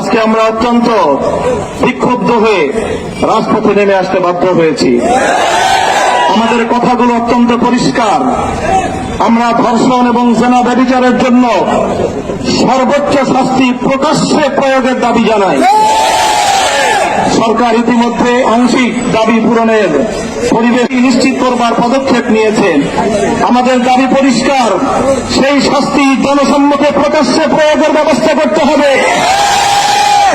আজকে আমরা অত্যন্ত বিক্ষুব্ধ হয়ে রাজপথে নেমে আসতে বাধ্য হয়েছি। আমাদের কথাগুলো অত্যন্ত পরিষ্কার। আমরা ধর্ষণ এবং সেনা ব্যবিচারের জন্য সর্বোচ্চ শাস্তি প্রকাশ্যে প্রয়োগের দাবি জানাই। সরকার ইতিমধ্যে আংশিক দাবি পূরণের পরিবেশ নিশ্চিত করবার পদক্ষেপ নিয়েছে। আমাদের দাবি পরিষ্কার, সেই শাস্তি জনসম্মুখে প্রকাশ্যে প্রয়োগের ব্যবস্থা করতে হবে।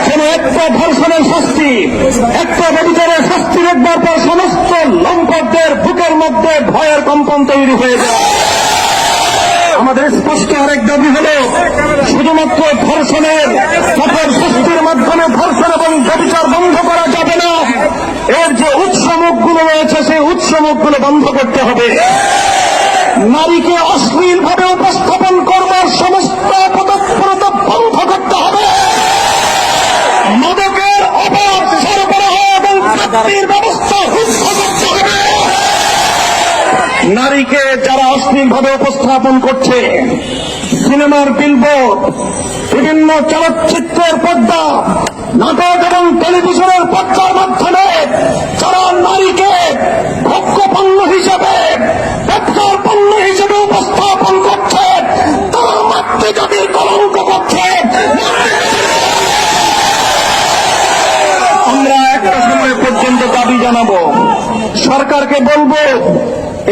যেন একটা ধর্ষণের শাস্তি, একটা ব্যবচারের শাস্তি দেখবার পর সমস্ত লম্পটদের বুকের মধ্যে ভয়ের কম্পন তৈরি হয়ে যায়। আমাদের স্পষ্ট আরেক দাবি হল, শুধুমাত্র ধর্ষণের কঠোর শাস্তির মাধ্যমে ধর্ষণ এবং ব্যবচার বন্ধ করা যাবে না, এর যে উৎসমুখগুলো রয়েছে সেই উৎসমুখগুলো বন্ধ করতে হবে। নারীকে অশ্লীল ভাবে উপস্থাপন নারীকে যারা অশ্লীল ভাবে উপস্থাপন করছে, সিনেমার বিলবোর্ড বিভিন্ন চলচ্চিত্রের পর্দা, নাটক এবং টেলিভিশনের পর্দার মাধ্যমে যারা নারীকে ভোগ্য পণ্য হিসেবে, ব্যবসার পণ্য হিসেবে উপস্থাপন করছে, তারা মাতৃজাতির কলঙ্ক করছে। আমরা একটা সময় পর্যন্ত দাবি জানাব। সরকারকে বলব,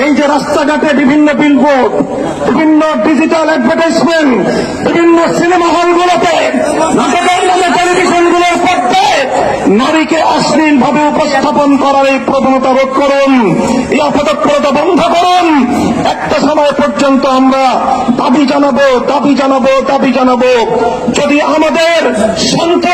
এই যে রাস্তাঘাটে বিভিন্ন বিলবোর্ড বিভিন্ন ডিজিটাল অ্যাডভার্টাইজমেন্ট বিভিন্ন সিনেমা হলগুলোতে টেলিভিশনগুলোর নারীকে অশ্লীল ভাবে উপস্থাপন করার এই প্রবণতা রোধ করুন, এই অপতৎপরতা বন্ধ করুন। একটা সময় পর্যন্ত আমরা দাবি জানাব দাবি জানাব দাবি জানাব, যদি আমাদের শান্ত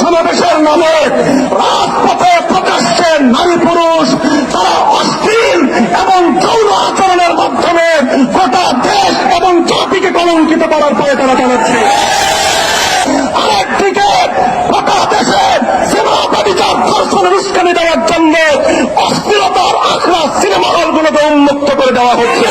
সমাবেশের নামে রাজপথে প্রকাশ্যে নারী পুরুষ, তারা অশ্লীল এবং যৌন আচরণের মাধ্যমে গোটা দেশ এবং জাতিকে কলঙ্কিত করার পরে তারা চালাচ্ছে আরেকদিকে গোটা দেশে সিনেমা ব্যবচার ধর্ষণের উস্কানি দেওয়ার জন্য অস্থিরতার আখড়া সিনেমা হলগুলোকে উন্মুক্ত করে দেওয়া হচ্ছে।